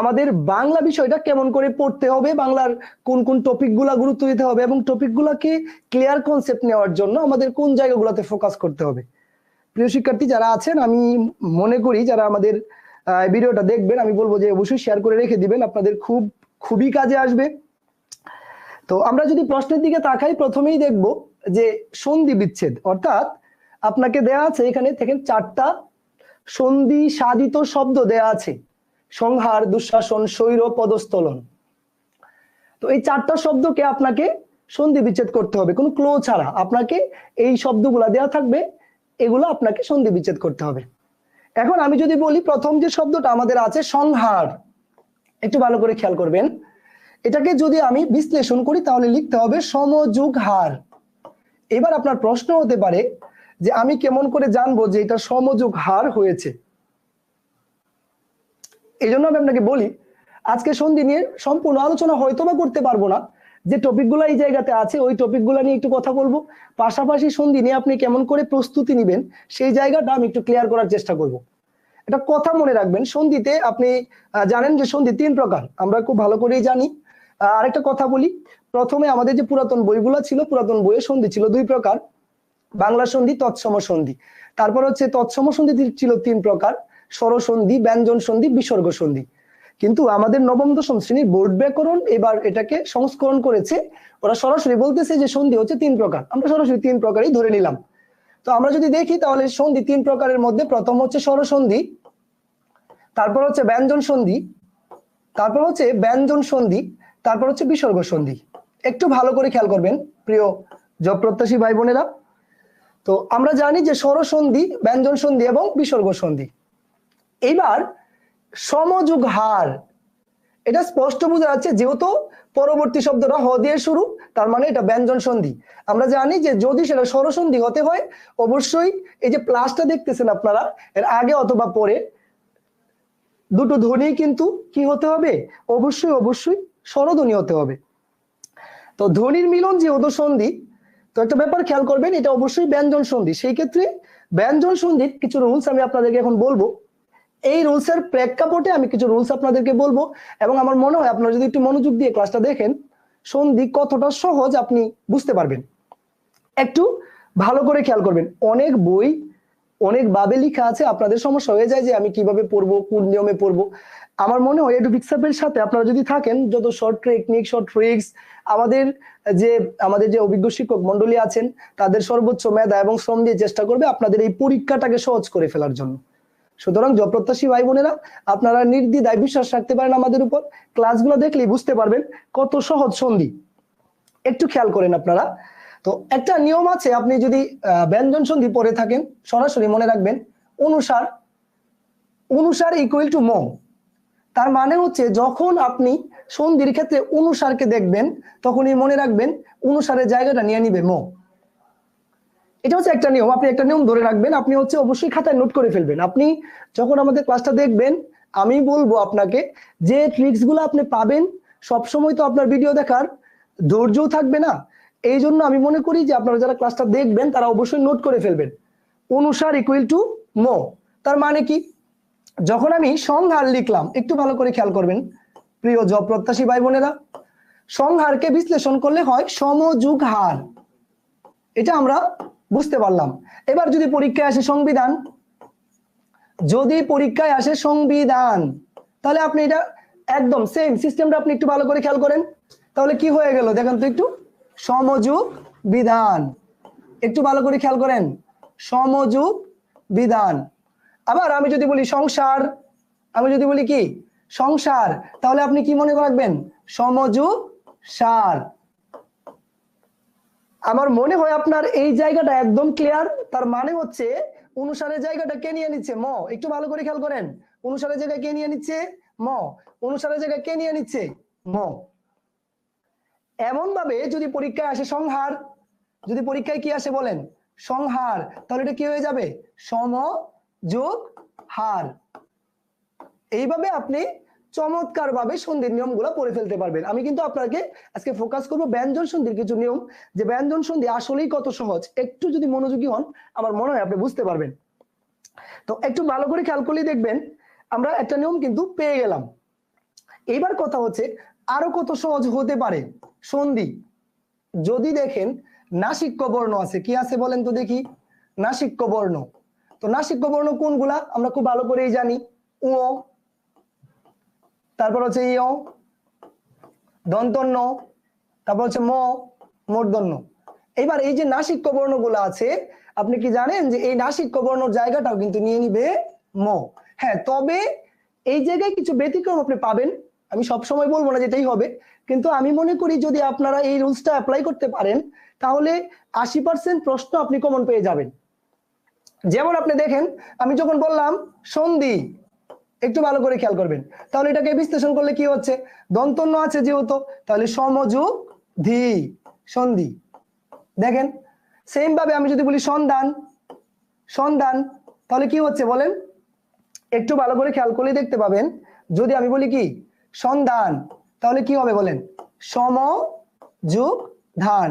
আমাদের বাংলা বিষয়টা কেমন করে পড়তে হবে, বাংলার কোন কোন টপিকগুলা গুরুত্ব দিতে হবে এবং টপিকগুলোকে ক্লিয়ার কনসেপ্ট নেওয়ার জন্য আমাদের কোন জায়গাগুলোতে ফোকাস করতে হবে। প্রিয় শিক্ষার্থী, যারা আছেন, আমি মনে করি যারা আমাদের ভিডিওটা দেখবেন, আমি বলব যে অবশ্যই শেয়ার করে রেখে দিবেন, আপনাদের খুব, খুবই কাজে আসবে। তো আমরা যদি প্রশ্নের দিকে তাকাই, প্রথমেই দেখব যে সন্ধি বিচ্ছেদ, অর্থাৎ আপনাকে দেয়া আছে এখানে থেকে চারটা সন্ধি সাধিত শব্দ দেয়া আছে। সংহার, দুঃশাসন, স্বৈর, পদস্থলন। তো এই চারটা শব্দকে আপনাকে সন্ধি বিচ্ছেদ করতে হবে, কোনো ক্লো ছাড়া। আপনাকে এই শব্দগুলা দেয়া থাকবে, এগুলো আপনাকে সন্ধি বিচ্ছেদ করতে হবে। এখন আমি যদি বলি, প্রথম যে শব্দটা আমাদের আছে সংহার, একটু ভালো করে খেয়াল করবেন। এটাকে যদি আমি বিশ্লেষণ করি, তাহলে লিখতে হবে সমযোগ হার এবার আপনার প্রশ্ন হতে পারে যে আমি কেমন করে জানব যে এটা সমযোগ হার হয়েছে? এই জন্য আমি আপনাকে বলি, আজকে সন্ধি নিয়ে সম্পূর্ণ আলোচনা হয়তো বা করতে পারব না। যে টপিকগুলো এই জায়গাতে আছে, ওই টপিকগুলো নিয়ে একটু কথা বলব। পাশাপাশি সন্ধি নিয়ে আপনি কেমন করে প্রস্তুতি নেবেন, সেই জায়গাটা আমি একটু ক্লিয়ার করার চেষ্টা করব। এটা কথা মনে রাখবেন, সন্ধিতে আপনি জানেন যে সন্ধি তিন প্রকার, আমরা খুব ভালো করেই জানি। আরেকটা কথা বলি, প্রথমে আমাদের যে পুরাতন বইগুলো ছিল, পুরাতন বইয়ে সন্ধি ছিল দুই প্রকার। বাংলা সন্ধি, তৎসম সন্ধি। তারপর হচ্ছে তৎসম সন্ধি ছিল তিন প্রকার। স্বরসন্ধি ব্যঞ্জন সন্ধি বিসর্গ সন্ধি কিন্তু আমাদের নবম দশম শ্রেণির বোর্ড ব্যাকরণ এবার এটাকে সংস্করণ করেছে। ওরা সরাসরি বলতেছে যে সন্ধি হচ্ছে তিন প্রকার। আমরা সরাসরি তিন প্রকারই ধরে নিলাম। তো আমরা যদি দেখি তাহলে সন্ধি তিন প্রকারের মধ্যে প্রথম হচ্ছে স্বরসন্ধি, তারপর হচ্ছে ব্যঞ্জন সন্ধি তারপর হচ্ছে ব্যঞ্জন সন্ধি তারপর হচ্ছে বিসর্গ সন্ধি একটু ভালো করে খেয়াল করবেন, প্রিয় জব প্রত্যাশী ভাই বোনেরা। তো আমরা জানি যে স্বরসন্ধি ব্যঞ্জন সন্ধি এবং বিসর্গ সন্ধি এইবার সমযোগ হার। এটা স্পষ্ট বোঝা যাচ্ছে, যেহেতু পরবর্তী শব্দটা হ দিয়ে শুরু, তার মানে এটা ব্যঞ্জন সন্ধি। আমরা জানি যে যদি সেটা স্বরসন্ধি হতে হয়, অবশ্যই এই যে প্লাসটা দেখতেছেন আপনারা, এর আগে অথবা পরে, দুটো ধ্বনি কিন্তু কি হতে হবে? অবশ্যই অবশ্যই স্বরধ্বনি হতে হবে। তো ধ্বনির মিলন যেহেতু সন্ধি, তো একটা ব্যাপার খেয়াল করবেন, এটা অবশ্যই ব্যঞ্জন সন্ধি। সেই ক্ষেত্রে ব্যঞ্জন সন্ধির কিছু রুলস আমি আপনাদেরকে এখন বলব। এই রুলসের প্রেক্ষাপটে আমি কিছু রুলস আপনাদেরকে বলব এবং আমার মনে হয় আপনারা যদি একটু মনোযোগ দিয়ে ক্লাসটা দেখেন, সন্ধি কতটা সহজ আপনি বুঝতে পারবেন। একটু ভালো করে খেয়াল করবেন। অনেক বই, অনেক ভাবে লেখা আছে, আপনাদের সমস্যা হয়ে যায় যে আমি কীভাবে পড়ব, কোন নিয়মে পড়ব। আমার মনে হয় একটু ফিক্সাপের সাথে আপনারা যদি থাকেন, যত শর্ট টেকনিক শর্ট ট্রিক্স আমাদের যে আমাদের যে অভিজ্ঞ শিক্ষক মন্ডলী আছেন, তাদের সর্বোচ্চ মেধা এবং শ্রম দিয়ে চেষ্টা করবে আপনাদের এই পরীক্ষাটাকে সহজ করে ফেলার জন্য। সুতরাং জপ্রত্যাশী ভাই বোনেরা, আপনারা নির্দ্বিধায় বিশ্বাস রাখতে পারেন আমাদের উপর। ক্লাসগুলো দেখলেই বুঝতে পারবেন কত সহজ সন্ধি। একটু খেয়াল করেন আপনারা। তো একটা নিয়ম আছে, আপনি যদি ব্যঞ্জন সন্ধি পড়ে থাকেন, সরাসরি মনে রাখবেন, অনুসার অনুসার ইকুয়াল টু ম তার মানে হচ্ছে যখন আপনি সন্ধির ক্ষেত্রে অনুসারকে দেখবেন, তখনই মনে রাখবেন, অনুসারের জায়গাটা নিয়ে নিবে ম এটা হচ্ছে একটা নিয়ম। আপনি একটা নিয়ম ধরে রাখবেন, আপনি হচ্ছে অবশ্যই খাতায় নোট করে ফেলবেন। আপনি যখন আমাদের ক্লাসটা দেখবেন, আমি বলব আপনাকে যে ট্রিক্সগুলো আপনি পাবেন, সবসময় তো আপনার ভিডিও দেখার ধৈর্যও থাকবে না। এই জন্য আমি মনে করি যে আপনারা যারা ক্লাসটা দেখবেন, তারা অবশ্যই নোট করে ফেলবেন। অনুসার ইকুয়াল টু মো তার মানে কি? যখন আমি সংহার লিখলাম, একটু ভালো করে খেয়াল করবেন, প্রিয় জব প্রত্যাশী ভাই বোনেরা সংহারকে বিশ্লেষণ করলে হয় সমযুগ হার। এটা আমরা বুঝতে পারলাম। এবার যদি পরীক্ষায় আসে সংবিধান, যদি পরীক্ষায় আসে সংবিধান, তাহলে আপনি এটা একদম সেম সিস্টেমটা আপনি একটু ভালো করে খেয়াল করেন। তাহলে কি হয়ে গেল? দেখেন তো একটু। সমযুগ বিধান। একটু ভালো করে খেয়াল করেন। সমযুগ বিধান। আবার আমি যদি বলি সংসার, আমি যদি বলি কি? সংসার। তাহলে আপনি কি মনে রাখবেন? সমযুগ সার। আমার মনে হয় আপনার এই জায়গাটা একদম ক্লিয়ার তার মানে হচ্ছে অনুসারের জায়গাটা কে নিয়ে নিচ্ছে? ম। একটু ভালো করে খেয়াল করেন। অনুসারের জায়গা কে নিয়ে নিচ্ছে? ম। অনুসারের জায়গা কে নিয়ে নিচ্ছে? ম। এমন ভাবে যদি পরীক্ষায় আসে সংহার, যদি পরীক্ষায় কি আসে বলেন? সংহার। তাহলে এটা কি হয়ে যাবে? সম যোগ হার। এইভাবে আপনি চমৎকার ভাবে সন্ধির নিয়মগুলো পড়ে ফেলতে পারবেন। আমি কিন্তু আপনাকে আজকে ফোকাস করব ব্যঞ্জন সন্ধির কিছু নিয়ম। যে ব্যঞ্জন সন্ধি আসলেই কত সহজ। একটু যদি মনোযোগী হন, আমার মনে হয় আপনি বুঝতে পারবেন। তো একটু ভালো করে খেয়াল করলেই দেখবেন, আমরা একটা নিয়ম কিন্তু পেয়ে গেলাম। এবার কথা হচ্ছে, আরও কত সহজ হতে পারে? সন্ধি। যদি দেখেন নাসিক্য বর্ণ আছে। কি আছে বলেন তো দেখি? নাসিক্য বর্ণ তো নাসিক্য বর্ণ কোনগুলা? আমরা খুব ভালো করেই জানি। উ তারপর হচ্ছে ইয় দন্তন্য, তারপর হচ্ছে ম, মূর্ধন্য। এবার এই যে নাসিক্য বর্ণগুলো আছে, আপনি কি জানেন যে এই নাসিক্য বর্ণর জায়গাটাও কিন্তু নিয়ে নিবে ম? হ্যাঁ তবে এই জায়গায় কিছু ব্যতিক্রম আপনি পাবেন। আমি সব সময় বলব না যেটাই হবে। কিন্তু আমি মনে করি যদি আপনারা এই রুলসটা অ্যাপ্লাই করতে পারেন, তাহলে আশি পার্সেন্ট প্রশ্ন আপনি কমন পেয়ে যাবেন। যেমন আপনি দেখেন, আমি যখন বললাম সন্ধি একটু ভালো করে খেয়াল করবেন। তাহলে এটাকে বিশ্লেষণ করলে কি হচ্ছে? দন্তন্য আছে যেহেতু, তাহলে সমযোগ ধি সন্ধি। দেখেন সেম ভাবে আমি যদি বলি সন্ধান সন্ধান, তাহলে কি হচ্ছে বলেন? একটু ভালো করে খেয়াল করলে দেখতে পাবেন। যদি আমি বলি কি? সন্ধান, তাহলে কি হবে বলেন? সম যুগ ধান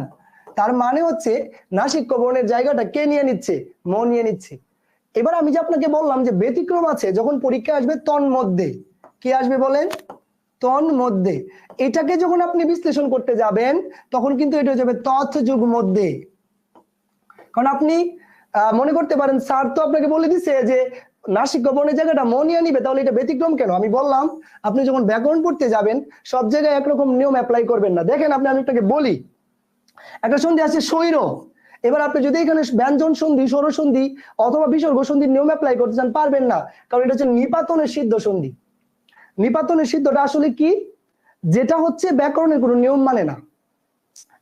তার মানে হচ্ছে, নাসিক বর্ণের জায়গাটা কে নিয়ে নিচ্ছে? ম নিয়ে নিচ্ছে। এবার আমি যে আপনাকে বললাম যে ব্যতিক্রম আছে, যখন পরীক্ষা আসবে তন মধ্যে কি আসবে বলেন? তন মধ্যে এটাকে যখন আপনি বিশ্লেষণ করতে যাবেন, তখন কিন্তু এটা যাবে তথ যুগ মধ্যে। কারণ আপনি মনে করতে পারেন, স্যার তো আপনাকে বলে দিছে যে নাসিক বর্ণের জায়গাটা মনিয়া নিবে, তাহলে এটা ব্যতিক্রম কেন? আমি বললাম, আপনি যখন ব্যাকরণ পড়তে যাবেন, সব জায়গায় একরকম নিয়ম অ্যাপ্লাই করবেন না। দেখেন, আপনি আমি আপনাকে বলি। একটা সন্ধি আছে স্বৈর এবার আপনি যদি এখানে ব্যঞ্জন সন্ধি, স্বর সন্ধি অথবা বিসর্গ সন্ধির নিয়ম অ্যাপ্লাই করতে চান, পারবেন না। কারণ এটা হচ্ছে নিপাতনের সিদ্ধ সন্ধি। নিপাতনের সিদ্ধটা আসলে কি? যেটা হচ্ছে ব্যাকরণের কোনো নিয়ম মানে না।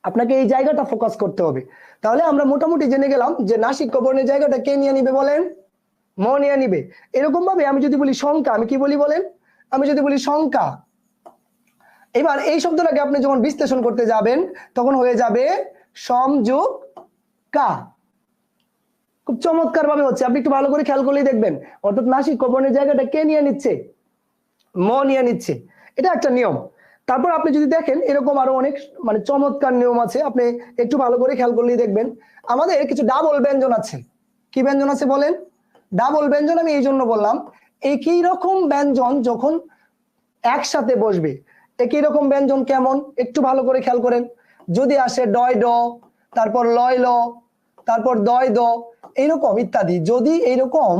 আপনাকে এই জায়গাটা ফোকাস করতে হবে। তাহলে আমরা মোটামুটি জেনে গেলাম যে নাসিক বর্ণের জায়গাটা কে নিয়ে নিবে বলেন? ম নিয়ে নিবে। এরকম ভাবে আমি যদি বলি শঙ্কা আমি কি বলি বলেন? আমি যদি বলি শঙ্কা এবার এই শব্দটাকে আপনি যখন বিশ্লেষণ করতে যাবেন, তখন হয়ে যাবে সমযোগ কা? খুব চমৎকার ভাবে হচ্ছে। আপনি একটু ভালো করে খেয়াল করলেই দেখবেন। অর্থাৎ নাসিক কবনের জায়গাটা কে নিয়ে নিচ্ছে? ম নিয়ে নিচ্ছে। এটা একটা নিয়ম। তারপর আপনি যদি দেখেন, এরকম আরও অনেক মানে চমৎকার নিয়ম আছে। আপনি একটু ভালো করে খেয়াল করলেই দেখবেন, আমাদের কিছু ডাবল ব্যঞ্জন আছে। কি ব্যঞ্জন আছে বলেন? ডাবল ব্যঞ্জন আমি এই জন্য বললাম, একই রকম ব্যঞ্জন যখন একসাথে বসবে, একই রকম ব্যঞ্জন কেমন? একটু ভালো করে খেয়াল করেন। যদি আসে ডয় ড তারপর লয় ল, তারপর দয় দ এইরকম ইত্যাদি। যদি এইরকম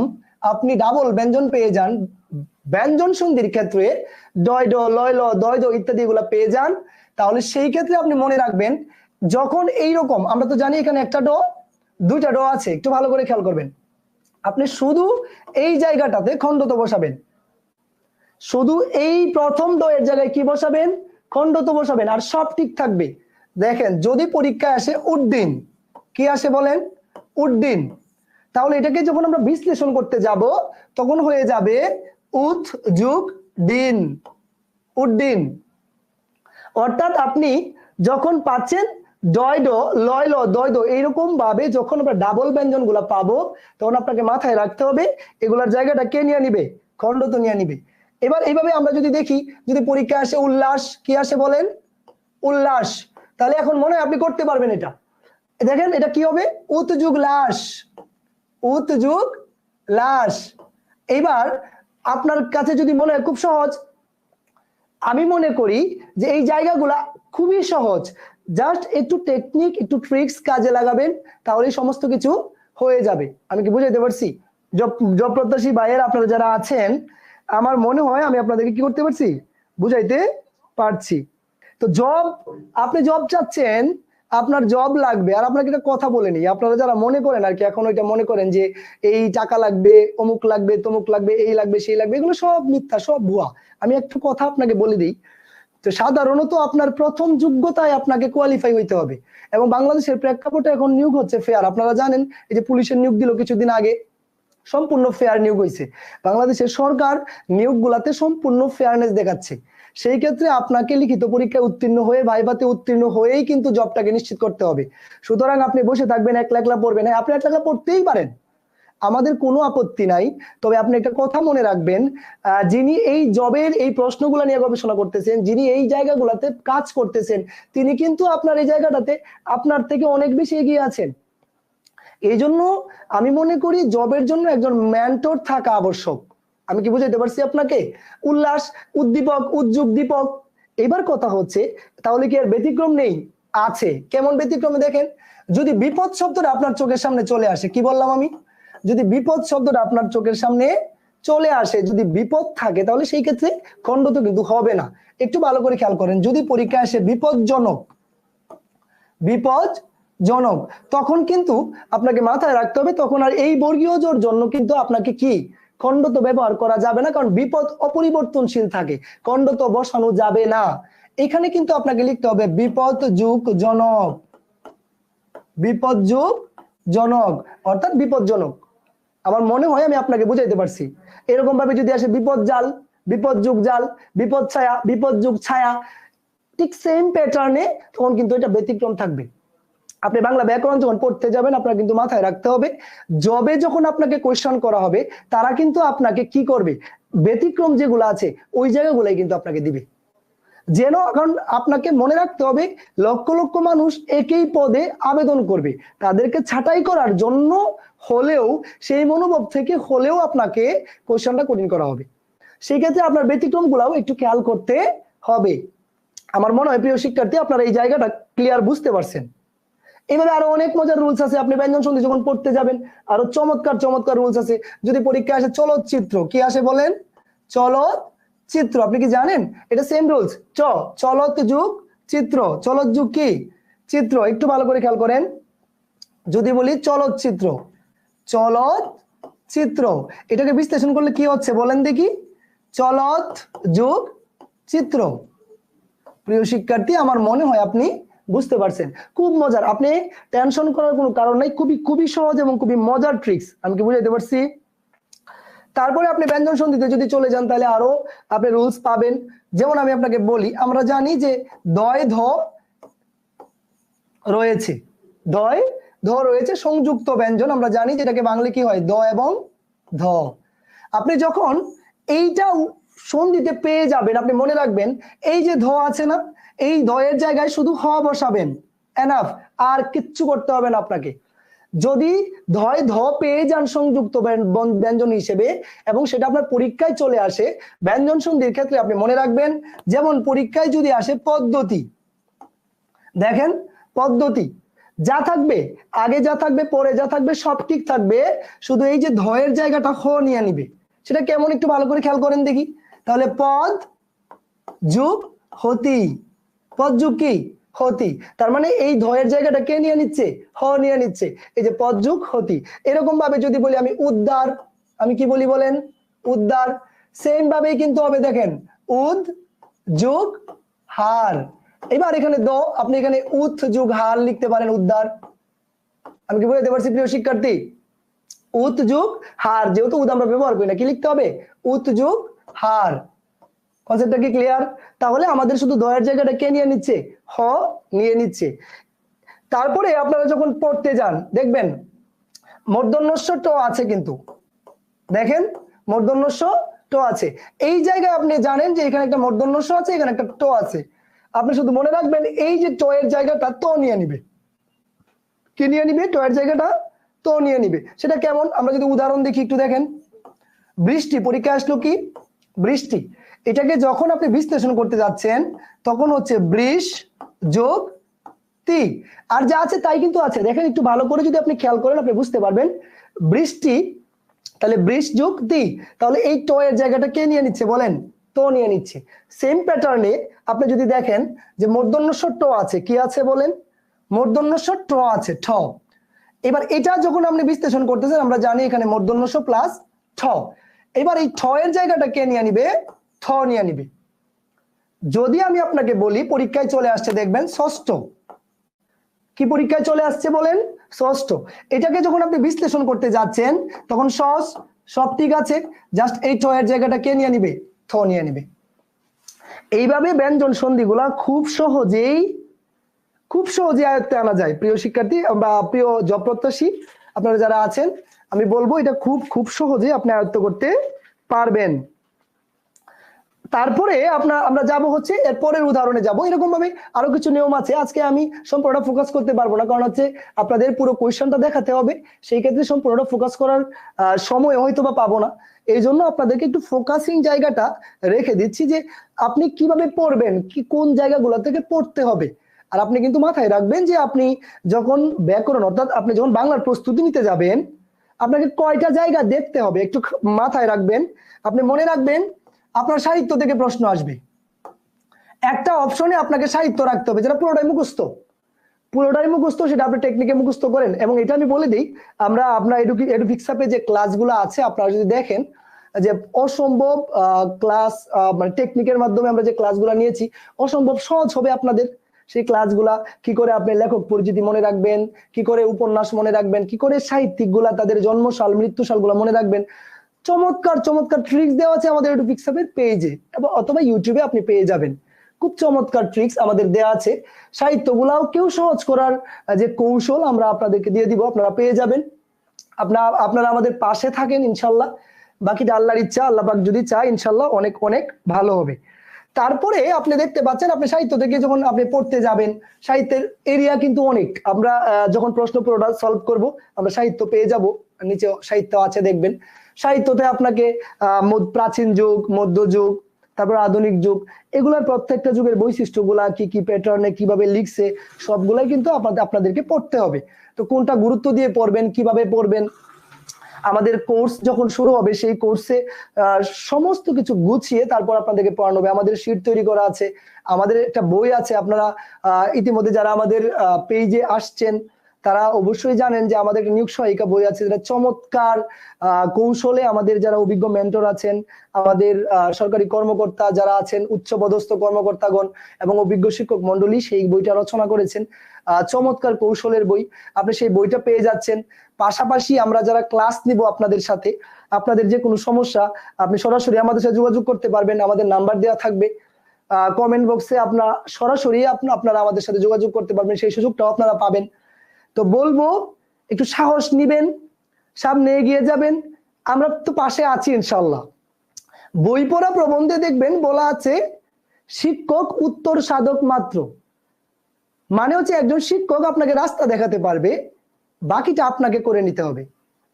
আপনি ডাবল ব্যঞ্জন পেয়ে যান, ব্যঞ্জন সন্ধির ক্ষেত্রে ডয় ড, লয় ল, দয় দ ইত্যাদি এগুলা পেয়ে যান, তাহলে সেই ক্ষেত্রে আপনি মনে রাখবেন, যখন এইরকম, আমরা তো জানি এখানে একটা ড, দুইটা ড আছে, একটু ভালো করে খেয়াল করবেন। আপনি শুধু এই জায়গাটাতে খণ্ডত বসাবেন। শুধু এই প্রথম দয়ের জায়গায় কি বসাবেন? খণ্ডত বসাবেন, আর সব ঠিক থাকবে। দেখেন, যদি পরীক্ষায় আসে উদ্দিন কি আসে বলেন? উদ্দিন তাহলে এটাকে যখন আমরা বিশ্লেষণ করতে যাব, তখন হয়ে যাবে উথ যুগ দিন। উদ্দিন অর্থাৎ আপনি যখন পাচ্ছেন ডয় ড লয় ল দয় এইরকম ভাবে যখন আমরা ডাবল ব্যঞ্জনগুলা পাবো, তখন আপনাকে মাথায় রাখতে হবে, এগুলার জায়গাটা কে নিয়ে নিবে? খণ্ডত নিয়ে নিবে। এবার এইভাবে আমরা যদি দেখি, যদি পরীক্ষা আসে উল্লাস, কি আসে বলেন? উল্লাস। তাহলে এখন মনে হয় আপনি করতে পারবেন এটা। দেখেন, এটা কি হবে? উতযুগ লাশ। উতযুগ লাশ। এবার আপনার কাছে যদি মনে হয়, খুব সহজ। আমি মনে করি যে এই জায়গাগুলা খুবই সহজ। জাস্ট একটু টেকনিক একটু ট্রিক্স কাজে লাগাবেন তাহলে সমস্ত কিছু হয়ে যাবে। আমি কি বুঝাইতে পারছি? জব ভাইয়ের, আপনারা যারা আছেন, আমার মনে হয় আমি আপনাদেরকে কি করতে পারছি? বুঝাইতে পারছি। তো জব আপনি জব চাচ্ছেন, আপনার জব লাগবে। আর আপনাকে একটা কথা বলে নিই, আপনারা যারা মনে করেন আর কি, এখন ওইটা মনে করেন যে এই টাকা লাগবে, অমুক লাগবে, তমুক লাগবে, এই লাগবে, সেই লাগবে, এগুলো সব মিথ্যা, সব ভুয়া। আমি একটু কথা আপনাকে বলে দিই, তো সাধারণত আপনার প্রথম যোগ্যতায় আপনাকে কোয়ালিফাই হইতে হবে। এবং বাংলাদেশের প্রেক্ষাপটে এখন নিয়োগ হচ্ছে ফেয়ার আপনারা জানেন, এই যে পুলিশের নিয়োগ দিল কিছুদিন আগে সম্পূর্ণ ফেয়ার নিয়োগ হয়েছে বাংলাদেশের সরকার নিয়োগগুলাতে সম্পূর্ণ ফেয়ারনেস দেখাচ্ছে। সেই ক্ষেত্রে আপনাকে লিখিত পরীক্ষায় উত্তীর্ণ হয়ে ভাইভাতে উত্তীর্ণ হয়েই কিন্তু জবটাকে নিশ্চিত করতে হবে। সুতরাং আপনি বসে থাকবেন, এক লাখলা পড়বেন আপনি এক লাখলা পড়তেই পারেন। আমাদের কোনো আপত্তি নাই। তবে আপনি একটা কথা মনে রাখবেন যিনি এই জবের এই প্রশ্নগুলো নিয়ে গবেষণা করতেছেন, যিনি এই জায়গাগুলোতে কাজ করতেছেন, তিনি কিন্তু আপনার এই জায়গাটাতে আপনার থেকে অনেক বেশি এগিয়ে আছেন। এই জন্য আমি মনে করি জবের জন্য একজন ম্যান্টর থাকা আবশ্যক। আমি কি বুঝাইতে পারছি আপনাকে? উল্লাস, উদ্দীপক, উদ্যোগ দীপক। এবার কথা হচ্ছে, তাহলে কি আর ব্যতিক্রম নেই? আছে। কেমন ব্যতিক্রমে দেখেন? যদি বিপদ শব্দটা আপনার চোখের সামনে চলে আসে, কি বললাম আমি? যদি বিপদ শব্দটা আপনার চোখের সামনে চলে আসে, যদি বিপদ থাকে, তাহলে সেই ক্ষেত্রে খণ্ড তো কিন্তু হবে না। একটু ভালো করে খেয়াল করেন, যদি পরীক্ষা আসে বিপজ্জনক বিপদজনক বিপদজনক তখন কিন্তু আপনাকে মাথায় রাখতে হবে, তখন আর এই বর্গীয় জোর জন্য কিন্তু আপনাকে কি? খণ্ড তো ব্যবহার করা যাবে না, কারণ বিপদ অপরিবর্তনশীল থাকে খণ্ড তো বসানো যাবে না। এখানে কিন্তু আপনাকে লিখতে হবে, বিপদ যুগ জনক। বিপদ যুগ জনক, অর্থাৎ বিপদজনক আমার মনে হয় আমি আপনাকে বুঝাইতে পারছি। এরকম ভাবে যদি আসে বিপদ জাল, বিপদ যুগ জাল, বিপদ ছায়া, বিপদ যুগ ছায়া, ঠিক সেম প্যাটার্নে তখন কিন্তু এটা ব্যতিক্রম থাকবে। আপনি বাংলা ব্যাকরণ যখন পড়তে যাবেন, আপনার কিন্তু মাথায় রাখতে হবে জবে যখন আপনাকে কোয়েশ্চন করা হবে, তারা কিন্তু আপনাকে কি করবে? ব্যতিক্রম যেগুলো আছে, ওই জায়গাগুলোই কিন্তু আপনাকে দিবে। যেন, কারণ আপনাকে মনে রাখতে হবে, লক্ষ লক্ষ মানুষ একই পদে আবেদন করবে। তাদেরকে ছাঁটাই করার জন্য হলেও, সেই মনোভাব থেকে হলেও আপনাকে কোয়েশ্চনটা কঠিন করা হবে। সেই ক্ষেত্রে আপনার ব্যতিক্রম গুলাও একটু খেয়াল করতে হবে। আমার মনে হয়, প্রিয় শিক্ষার্থী, আপনারা এই জায়গাটা ক্লিয়ার বুঝতে পারছেন। এইভাবে আরও অনেক মজার রুলস আছে। আপনি ব্যঞ্জন সন্ধি যখন পড়তে যাবেন, আরও চমৎকার চমৎকার রুলস আছে। যদি পরীক্ষা আসে চলচ্চিত্র, কি আসে বলেন? চলত চিত্র আপনি কি জানেন? এটা সেম রুলস চ চলত যুগ, চিত্র। চলত যুগ কি? চিত্র। একটু ভালো করে খেয়াল করেন। যদি বলি চলচ্চিত্র চলত চিত্র, এটাকে বিশ্লেষণ করলে কি হচ্ছে বলেন দেখি। চলত যুগ, চিত্র। প্রিয় শিক্ষার্থী, আমার মনে হয় আপনি বুঝতে পারছেন? খুব মজার। আপনি টেনশন করার কোনো কারণ নাই। খুবই খুবই সহজ এবং খুবই মজার ট্রিক্স আমি কি বুঝাইতে পারছি? তারপরে আপনি ব্যঞ্জন সন্ধিতে যদি চলে যান, তাহলে আরও আপনি রুলস পাবেন। যেমন আমি আপনাকে বলি, আমরা জানি যে দয়, ধ রয়েছে। দয়, ধ রয়েছে সংযুক্ত ব্যঞ্জন। আমরা জানি যেটাকে বাংলা কি হয়? দ এবং ধ। আপনি যখন এইটা সন্ধিতে পেয়ে যাবেন, আপনি মনে রাখবেন, এই যে ধ আছে না এই ধয়ের জায়গায় শুধু হ বসাবেন। এনাফ আর কিচ্ছু করতে হবে না আপনাকে। যদি ধয় ধ পেয়ে যান সংযুক্ত ব্যঞ্জন হিসেবে এবং সেটা আপনার পরীক্ষায় চলে আসে, ব্যঞ্জন সন্ধির ক্ষেত্রে আপনি মনে রাখবেন, যেমন পরীক্ষায় যদি আসে পদ্ধতি। দেখেন, পদ্ধতি। যা থাকবে, আগে যা থাকবে, পরে যা থাকবে, সব ঠিক থাকবে। শুধু এই যে ধয়ের জায়গাটা হ নিয়ে নিবে। সেটা কেমন একটু ভালো করে খেয়াল করেন দেখি। তাহলে পদ যুগ হতি। পদ যুগ কি? হতি তার মানে এই ধয়ের জায়গাটা কে নিয়ে নিচ্ছে? হ নিয়ে নিচ্ছে। এই যে পদযুগ হতি এরকম ভাবে যদি বলি আমি উদ্দার আমি কি বলি বলেন? উদ্দার সেম ভাবেই কিন্তু হবে দেখেন, উদ যুগ হার। এবার এখানে দ, আপনি এখানে উথ যুগ হার লিখতে পারেন উদ্দার আমি কি বুঝতে পারছি প্রিয় শিক্ষার্থী? উত যুগ হার, যেহেতু উদ আমরা ব্যবহার করি না, কি লিখতে হবে? উত যুগ হার। কনসেপ্টটা কি ক্লিয়ার তাহলে আমাদের শুধু দয়ের জায়গাটা কে নিয়ে নিচ্ছে? হ নিয়ে নিচ্ছে। তারপরে আপনারা যখন পড়তে যান, দেখবেন মূর্ধন্যস্ব ট আছে কিন্তু। দেখেন মূর্ধন্যস্ব ট আছে। এই জায়গায় আপনি জানেন যে এখানে একটা মূর্ধন্যস্ব আছে, এখানে একটা ট আছে। আপনি শুধু মনে রাখবেন, এই যে ট এর জায়গাটা তো নিয়ে নিবে। কি নিয়ে নিবে? ট এর জায়গাটা তো নিয়ে নিবে। সেটা কেমন? আমরা যদি উদাহরণ দেখি, একটু দেখেন। বৃষ্টি পরীক্ষা আসলো কি? বৃষ্টি। এটাকে যখন আপনি বিশ্লেষণ করতে যাচ্ছেন, তখন হচ্ছে বৃষ যোগ তি আর যা আছে তাই কিন্তু আছে। দেখেন একটু ভালো করে যদি আপনি খেয়াল করেন, আপনি বুঝতে পারবেন। বৃষ্টি, তাহলে বৃষ যোগ তি তাহলে এই ট এর জায়গাটা কে নিয়ে নিচ্ছে বলেন? তো নিয়ে নিচ্ছে। সেম প্যাটার্নে আপনি যদি দেখেন যে মূর্ধন্যস্ব ট আছে, কি আছে বলেন? মূর্ধন্যস্ব ট আছে, ঠ। এবার এটা যখন আপনি বিশ্লেষণ করতেছেন, আমরা জানি এখানে মূর্ধন্যস্ব প্লাস ঠ। এবার এই ঠ এর জায়গাটা কে নিয়ে নিবে? থ নিয়ে নিবে। যদি আমি আপনাকে বলি, পরীক্ষায় চলে আসছে, দেখবেন ষষ্ঠ। কি পরীক্ষায় চলে আসছে বলেন? ষষ্ঠ। এটাকে যখন আপনি বিশ্লেষণ করতে যাচ্ছেন, তখন সস, সব ঠিক আছে জাস্ট এই ঠ এর জায়গাটা কে নিয়ে নিবে? থ নিয়ে নিবে। এইভাবে ব্যঞ্জন সন্ধিগুলা খুব সহজেই, খুব সহজে আয়ত্তে আনা যায়। প্রিয় শিক্ষার্থী বা প্রিয় জব প্রত্যাশী আপনারা যারা আছেন, আমি বলব এটা খুব খুব সহজে আপনি আয়ত্ত করতে পারবেন। তারপরে আপনার, আমরা যাব হচ্ছে এর পরের উদাহরণে যাব। এরকম ভাবে আরও কিছু নিয়ম আছে। আজকে আমি সম্পূর্ণটা ফোকাস করতে পারব না, কারণ হচ্ছে আপনাদের পুরো কোয়েশ্চনটা দেখাতে হবে। সেই ক্ষেত্রে সম্পূর্ণটা ফোকাস করার সময় হয়তো বা পাবো না। এই জন্য আপনাদেরকে একটু ফোকাসিং জায়গাটা রেখে দিচ্ছি যে আপনি কীভাবে পড়বেন, কি, কোন জায়গাগুলো থেকে পড়তে হবে। আর আপনি কিন্তু মাথায় রাখবেন যে আপনি যখন ব্যাকরণ, অর্থাৎ আপনি যখন বাংলার প্রস্তুতি নিতে যাবেন, আপনাকে কয়টা জায়গা দেখতে হবে? একটু মাথায় রাখবেন। আপনি মনে রাখবেন আপনার সাহিত্য থেকে প্রশ্ন আসবে। একটা অপশনে আপনাকে সাহিত্য রাখতে হবে, যেটা পুরোটাই মুখস্থ। পুরোটাই মুখস্থ, সেটা আপনি টেকনিকে মুখস্থ করেন। এবং এটা আমি বলে দিই, আমরা আপনার এডুফিক্সাপে যে ক্লাসগুলো আছে, আপনারা যদি দেখেন যে অসম্ভব ক্লাস মানে টেকনিকের মাধ্যমে আমরা যে ক্লাসগুলো নিয়েছি, অসম্ভব সহজ হবে আপনাদের। সেই ক্লাসগুলা কি করে আপনি লেখক পরিচিতি মনে রাখবেন, কি করে উপন্যাস মনে রাখবেন, কি করে সাহিত্যিকগুলা তাদের জন্মসাল মৃত্যুসালগুলা মনে রাখবেন চমৎকার চমৎকার ট্রিক্স দেওয়া আছে আমাদের এডুফিক্সাপের পেজে অথবা ইউটিউবে আপনি পেয়ে যাবেন। খুব চমৎকার ট্রিক্স আমাদের দেয়া আছে। সাহিত্যগুলাও কেউ সহজ করার যে কৌশল আমরা আপনাদেরকে দিয়ে দিব, আপনারা পেয়ে যাবেন। আপনারা আপনারা আমাদের পাশে থাকেন ইনশাল্লাহ। বাকিটা আল্লাহর ইচ্ছা, আল্লাহ যদি চায়, ইনশাল্লাহ অনেক অনেক ভালো হবে। তারপরে আপনি দেখতে পাচ্ছেন, আপনি সাহিত্য থেকে যখন আপনি পড়তে যাবেন, সাহিত্যের এরিয়া কিন্তু অনেক। আমরা যখন প্রশ্ন পুরোটা সলভ করব, আমরা সাহিত্য পেয়ে যাব। নিচে সাহিত্য আছে, দেখবেন। সাহিত্যতে আপনাকে আহ, প্রাচীন যুগ মধ্যযুগ তারপর আধুনিক যুগ এগুলার প্রত্যেকটা যুগের বৈশিষ্ট্যগুলা কি কি প্যাটার্নে কীভাবে লিখছে সবগুলাই কিন্তু আপনাদের আপনাদেরকে পড়তে হবে। তো কোনটা গুরুত্ব দিয়ে পড়বেন কীভাবে পড়বেন? আমাদের কোর্স যখন শুরু হবে সেই কোর্সে সমস্ত কিছু গুছিয়ে তারপর আপনাদেরকে পড়ানো হবে। আমাদের শিট তৈরি করা আছে আমাদের একটা বই আছে আপনারা ইতিমধ্যে যারা আমাদের পেজে আসছেন তারা অবশ্যই জানেন যে আমাদের একটা নিয়োগ সহায়িকা বই আছে, যেটা চমৎকার কৌশলে আমাদের যারা অভিজ্ঞ মেন্টর আছেন, আমাদের সরকারি কর্মকর্তা যারা আছেন, উচ্চপদস্থ কর্মকর্তাগণ এবং অভিজ্ঞ শিক্ষক মন্ডলী সেই বইটা রচনা করেছেন। চমৎকার কৌশলের বই। আপনি সেই বইটা পেয়ে যাচ্ছেন। পাশাপাশি আমরা যারা ক্লাস নিব আপনাদের সাথে, আপনাদের যে কোনো সমস্যা, আপনি সরাসরি আমাদের সাথে যোগাযোগ করতে পারবেন। আমাদের নাম্বার দেওয়া থাকবে। কমেন্ট বক্সে আপনার সরাসরি আপনা- আপনারা আমাদের সাথে যোগাযোগ করতে পারবেন। সেই সুযোগটাও আপনারা পাবেন। তো বলব, একটু সাহস নিবেন, সামনে এগিয়ে যাবেন, আমরা তো পাশে আছি ইনশাল্লাহ বই পড়া প্রবন্ধে দেখবেন বলা আছে, শিক্ষক উত্তর সাধক মাত্র। মানে হচ্ছে একজন শিক্ষক আপনাকে রাস্তা দেখাতে পারবে, বাকিটা আপনাকে করে নিতে হবে।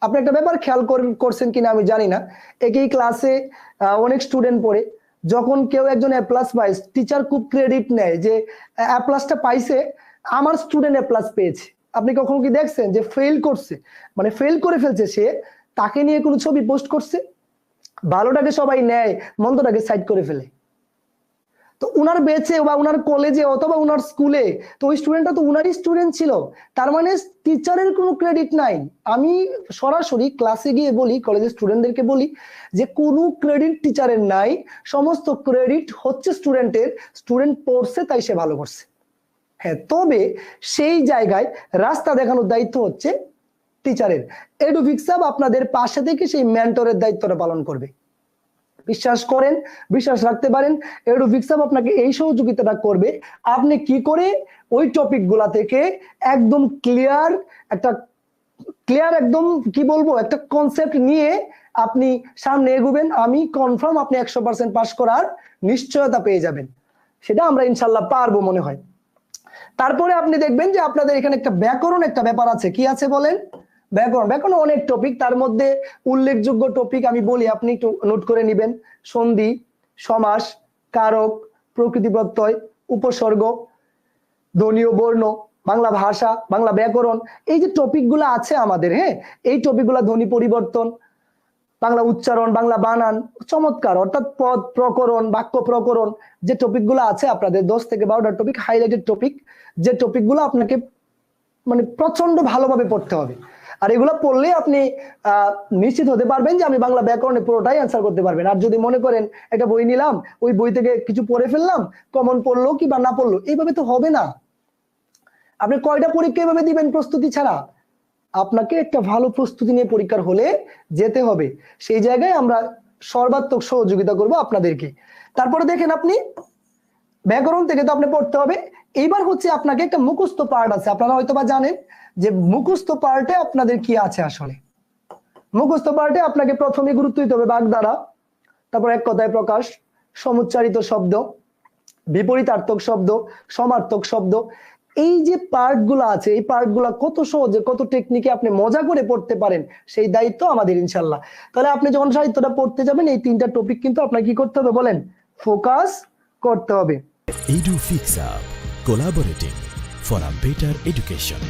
আপনি একটা ব্যাপার খেয়াল কর- করছেন কিনা আমি জানি না। একই ক্লাসে অনেক স্টুডেন্ট পড়ে, যখন কেউ একজন এ প্লাস পায় টিচার খুব ক্রেডিট নেয় যে এ প্লাসটা পাইছে, আমার স্টুডেন্ট এ প্লাস পেয়েছে। আপনি কখনো কি দেখছেন যে ফেল করছে? মানে ফেল করে ফেলছে সে, তাকে নিয়ে কোনো ছবি পোস্ট করছে? ভালোটাকে সবাই নেয়, মন্দটাকে সাইড করে ফেলে। তো উনার বেচে বা উনার কলেজে অথবা উনার স্কুলে তো ওই স্টুডেন্টটা তো উনারই স্টুডেন্ট ছিল। তার মানে টিচারের কোনো ক্রেডিট নাই। আমি সরাসরি ক্লাসে গিয়ে বলি কলেজের স্টুডেন্টদেরকে বলি যে কোনো ক্রেডিট টিচারের নাই, সমস্ত ক্রেডিট হচ্ছে স্টুডেন্টের স্টুডেন্ট পড়ছে তাই সে ভালো করছে। হ্যাঁ তবে সেই জায়গায় রাস্তা দেখানোর দায়িত্ব হচ্ছে টিচারের। এডুফিক্সাব আপনাদের পাশে থেকে সেই মেন্টরের দায়িত্বটা পালন করবে। বিশ্বাস করেন, বিশ্বাস রাখতে পারেন এডুফিক্সাব আপনাকে এই সহযোগিতাটা করবে। আপনি কি করে ওই টপিকগুলা থেকে একদম ক্লিয়ার একটা ক্লিয়ার একদম কি বলব, একটা কনসেপ্ট নিয়ে আপনি সামনে এগোবেন, আমি কনফার্ম আপনি একশো পার্সেন্ট পাস করার নিশ্চয়তা পেয়ে যাবেন। সেটা আমরা ইনশাল্লাহ পারব মনে হয়। তারপরে আপনি দেখবেন যে আপনাদের এখানে একটা ব্যাকরণ একটা ব্যাপার আছে। কি আছে বলেন? ব্যাকরণ। ব্যাকরণ অনেক টপিক তার মধ্যে উল্লেখযোগ্য টপিক আমি বলি, আপনি একটু নোট করে নেবেন। সন্ধি, সমাস, কারক, প্রকৃতি প্রত্যয়, উপসর্গ ধ্বনীয় বর্ণ, বাংলা ভাষা, বাংলা ব্যাকরণ। এই যে টপিকগুলো আছে আমাদের হ্যাঁ? এই টপিকগুলো ধ্বনি পরিবর্তন বাংলা উচ্চারণ, বাংলা বানান, চমৎকার। অর্থাৎ পদ, প্রকরণ, বাক্য, প্রকরণ যে টপিকগুলো আছে আপনাদের, দশ থেকে বারোটা টপিক হাইলাইটেড টপিক যে টপিকগুলো আপনাকে মানে প্রচণ্ড ভালোভাবে পড়তে হবে। আর এগুলো পড়লে আপনি নিশ্চিত হতে পারবেন যে আমি বাংলা ব্যাকরণে পুরোটাই অ্যান্সার করতে পারবেন। আর যদি মনে করেন একটা বই নিলাম, ওই বই থেকে কিছু পড়ে ফেললাম কমন পড়ল কি বা না পড়ল, এইভাবে তো হবে না। আপনি কয়টা পরীক্ষা এভাবে দিবেন প্রস্তুতি ছাড়া? আপনাকে একটা ভালো প্রস্তুতি নিয়ে পরীক্ষার হলে যেতে হবে। সেই জায়গায় আমরা সর্বাত্মক সহযোগিতা করব আপনাদেরকে। তারপরে দেখেন আপনি, ব্যাকরণ থেকে তো আপনি পড়তে হবে। এইবার হচ্ছে আপনাকে একটা মুখস্থ পার্ট আছে। আপনারা হয়তো বা জানেন যে মুখস্থ পার্টে আপনাদের কি আছে আসলে। মুখস্থ পার্টে আপনাকে প্রথমে গুরুত্ব দিতে হবে বাগধারা, তারপর এক কথায় প্রকাশ, সমুচ্চারিত শব্দ, বিপরীতার্থক শব্দ, সমার্থক শব্দ। এই যে পার্টগুলো আছে, এই পার্টগুলো কত সহজে, কত টেকনিকে আপনি মজা করে পড়তে পারেন, সেই দায়িত্ব আমাদের ইনশাল্লাহ। তাহলে আপনি যখন সাহিত্যটা পড়তে যাবেন, এই তিনটা টপিক কিন্তু আপনাকে কি করতে হবে বলেন? ফোকাস করতে হবে। Edufix up collaborating for a better education.